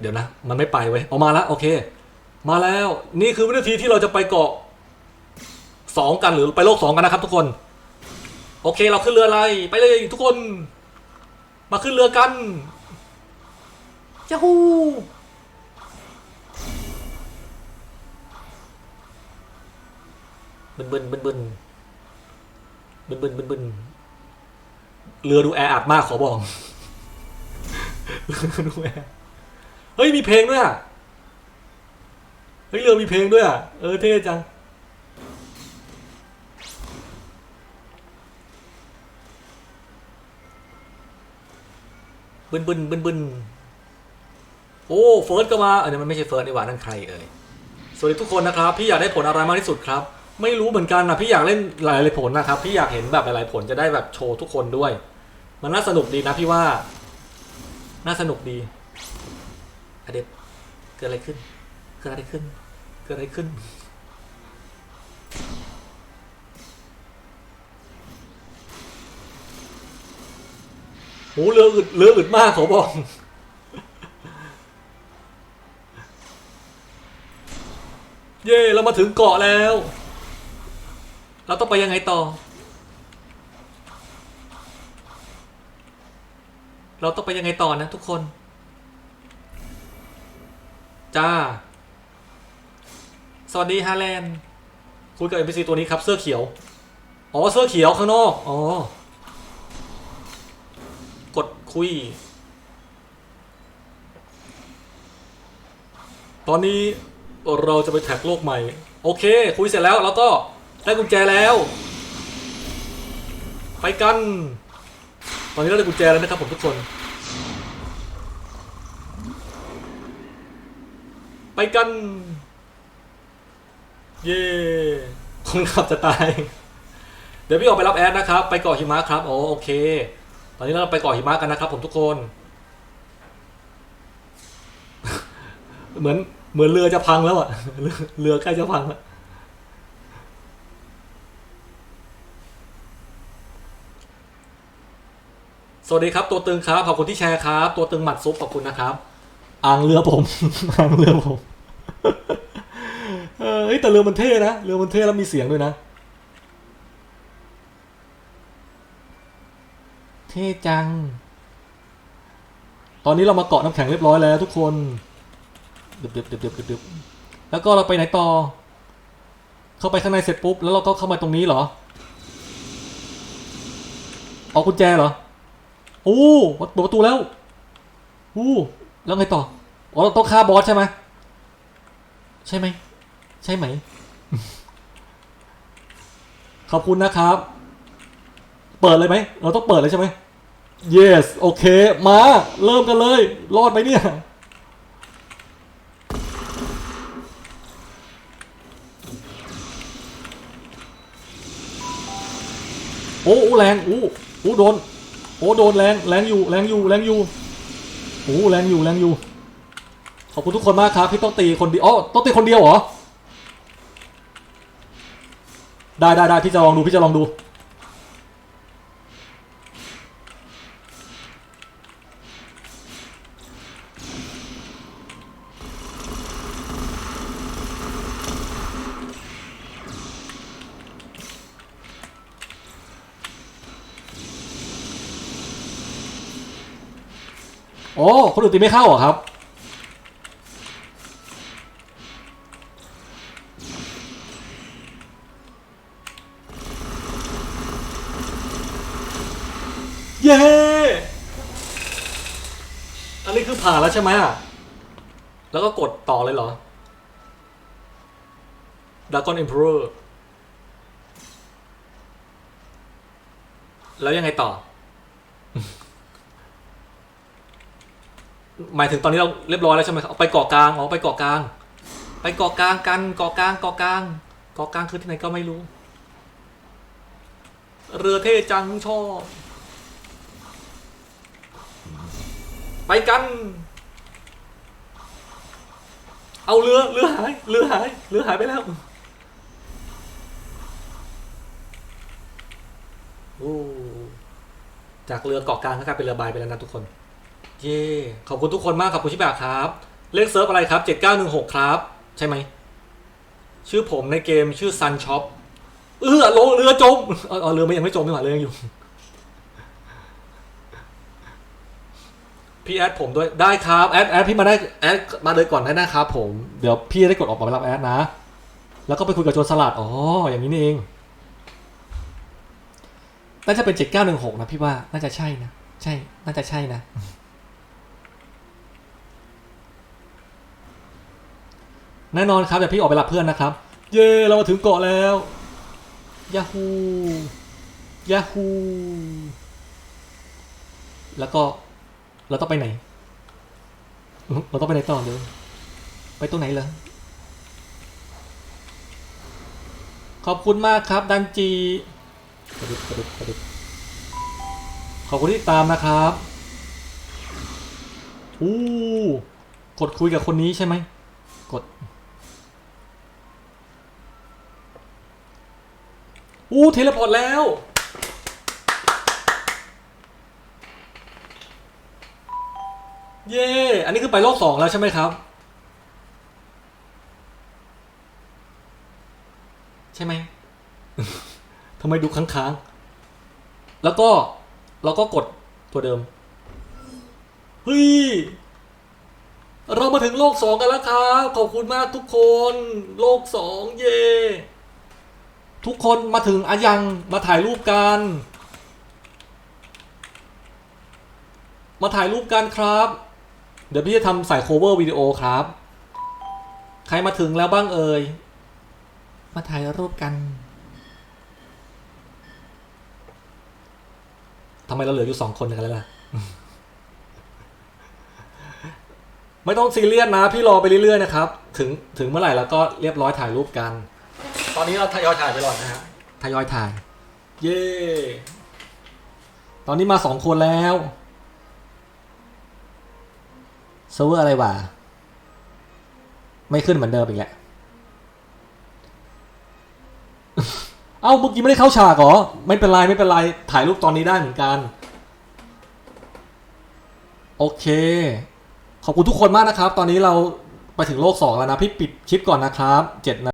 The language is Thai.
เดี๋ยวนะ มันไม่ไปเว้ยเอามาแล้วโอเค มาแล้วนี่คือวินาทีที่เราจะไปเกาะสองกันหรือไปโลกสองกันนะครับ ทุกคน โอเคเราขึ้นเรืออะไร ไปเลยทุกคน มาขึ้นเรือกันยาฮูบึนบึนบึนบึนบึนบึนบึนบึนเรือดูแออัดมากขอบอกเรือดูแอร์ เฮ้ยมีเพลงด้วยอะเฮ้ยเรือมีเพลงด้วยอะเออเท่จังบึนบึนบึนบึนโอ้เฟิร์สก็มาอันนี้มันไม่ใช่เฟิร์สนี่หว่านั่นใครเอ่ยสวัสดีทุกคนนะครับ พี่อยากได้ผลอะไรมากที่สุดครับ ไม่รู้เหมือนกันนะพี่อยากเล่นหลายๆผลนะครับพี่อยากเห็นแบบหลายๆผลจะได้แบบโชว์ทุกคนด้วย มันน่าสนุกดีนะพี่ว่า น่าสนุกดี อเด็บเกิดอะไรขึ้น เกิดอะไรขึ้น เกิดอะไรขึ้นโหเรืออึดเรืออึดมากขอบอกเย่เรามาถึงเกาะแล้ว เราต้องไปยังไงต่อ เราต้องไปยังไงต่อนะทุกคน จ้า สวัสดีฮาแลนด์คุยกับ NPC ตัวนี้ครับ เสื้อเขียว อ๋อ เสื้อเขียวข้างนอก อ๋อ กดคุย ตอนนี้เราจะไปแท็กโลกใหม่ โอเค คุยเสร็จแล้วแล้วก็ได้กุญแจแล้ว ไปกัน ตอนนี้เราได้กุญแจแล้วนะครับผมทุกคน ไปกัน เย่คนขับจะตาย เดี๋ยวพี่ออกไปรับแอดนะครับ ไปเกาะหิมะครับโอ้โอเค ตอนนี้เราไปเกาะหิมะกันนะครับ ผมทุกคน เหมือนเหมือนเรือจะพังแล้วอะเรือเรือใกล้จะพังแล้วสวัสดีครับตัวตึงครับขอบคุณที่แชร์ครับ ตัวตึงหมัดซุปขอบคุณนะครับ อ่างเรือผมอ่างเรือผมเออแต่เรือมันเท่นะเรือมันเท่แล้วมีเสียงด้วยนะ เท่จัง ตอนนี้เรามาเกาะน้ำแข็งเรียบร้อยแล้วทุกคนเดึบดึบดึบดึบดึบดึบแล้วก็เราไปไหนต่อ เข้าไปข้างในเสร็จปุ๊บ แล้วเราก็เข้ามาตรงนี้เหรอ เอากุญแจเหรอ โอ้เปิดประตูแล้วโอ้แล้วไงต่อ อ๋อเราต้องฆ่าบอสใช่ไหมใช่ไหม ใช่ไหม ขอบคุณนะครับ เปิดเลยไหม เราต้องเปิดเลยใช่ไหม yes โอเค มา เริ่มกันเลย รอดไหมเนี่ย โอ้โอ้แรงโอ้โอ้โดน โอ้โดนแรง แรงอยู่ แรงอยู่ แรงอยู่ โอ้แรงอยู่ แรงอยู่ ขอบคุณทุกคนมากครับที่ต้องตีคนเดียวอ๋อต้องตีคนเดียวเหรอ ได้ได้ได้พี่จะลองดูพี่จะลองดู โอ้ คนอื่นตีไม่เข้าเหรอครับ เย้ อันนี้คือผ่านแล้วใช่ไหมอะ แล้วก็กดต่อเลยเหรอ Dragon Emperor แล้วยังไงต่อ หมายถึงตอนนี้เราเรียบร้อยแล้วใช่ไหมครับเอาไปเกาะกลางอ๋อไปเกาะกลาง ไปเกาะกลางกันเกาะกลางเกาะกลางเกาะกลางคือที่ไหนก็ไม่รู้ เรือเท่จังชอบ ไปกัน เอาเรือเรือหายเรือหายเรือหายไปแล้วโอ้จากเรือเกาะกลางก็กลายเป็นเรือใบไปแล้วนะทุกคน เย่ขอบคุณทุกคนมากขอบคุณชิบะครับ เลขเซิร์ฟอะไรครับ 7916 ครับ ใช่ไหม ชื่อผมในเกมชื่อ Sun Shop เออลงเรือจมเออเรือมันยังไม่จมนี่หว่าเรือยังอยู่ พี่แอดผมด้วยได้ครับแอดแอดพี่มาได้แอดมาเลยก่อนได้นะครับผมเดี๋ยวพี่จะได้กดออกมารับแอดนะ แล้วก็ไปคุยกับโจรสลัดอ๋ออย่างนี้นี่เองน่าจะเป็นเจ็ดเก้าหนึ่งหกนะพี่ว่าน่าจะใช่นะใช่ น่าจะใช่นะ แน่นอนครับเดี๋ยวพี่ออกไปรับเพื่อนนะครับ เย้เรามาถึงเกาะแล้วยาฮูยาฮูแล้วก็ เราต้องไปไหน เราต้องไปไหนต่อเลยไปตรงไหนเลยขอบคุณมากครับดันจีกระดิบกระดิบกระดิบขอบคุณที่ติดตามนะครับอู้กดคุยกับคนนี้ใช่ไหม กดอู้เทเลพอร์ตแล้ว เย่อันนี้คือไปโลกสองแล้วใช่ไหมครับ ใช่ไหม ทำไมดูค้างๆ แล้วก็เราก็กดตัวเดิม เฮ้ย เรามาถึงโลกสองกันแล้วครับ ขอบคุณมากทุกคน โลกสองเย่ทุกคนมาถึงอายังมาถ่ายรูปกันมาถ่ายรูปกันครับ เดี๋ยวพี่จะทำใส่โคเวอร์วิดีโอครับ ใครมาถึงแล้วบ้างเอ่ย มาถ่ายรูปกันทำไมเราเหลืออยู่สองคนกันแล้วล่ะ ไม่ต้องซีเรียสนะ พี่รอไปเรื่อยๆนะครับ ถึงถึงเมื่อไหร่แล้วก็เรียบร้อยถ่ายรูปกัน ตอนนี้เราทยอยถ่ายไปก่อนนะฮะทยอยถ่าย เย่ตอนนี้มาสองคนแล้ว เซิร์ฟเวอร์อะไรวะ ไม่ขึ้นเหมือนเดิมอีกแหละ เอ้าเมื่อกี้ไม่ได้เข้าฉากเหรอ ไม่เป็นไรไม่เป็นไร ถ่ายรูปตอนนี้ได้เหมือนกัน โอเค ขอบคุณทุกคนมากนะครับ ตอนนี้เราไปถึงโลกสองแล้วนะ พี่ปิดคลิปก่อนนะครับเจ็ดนะ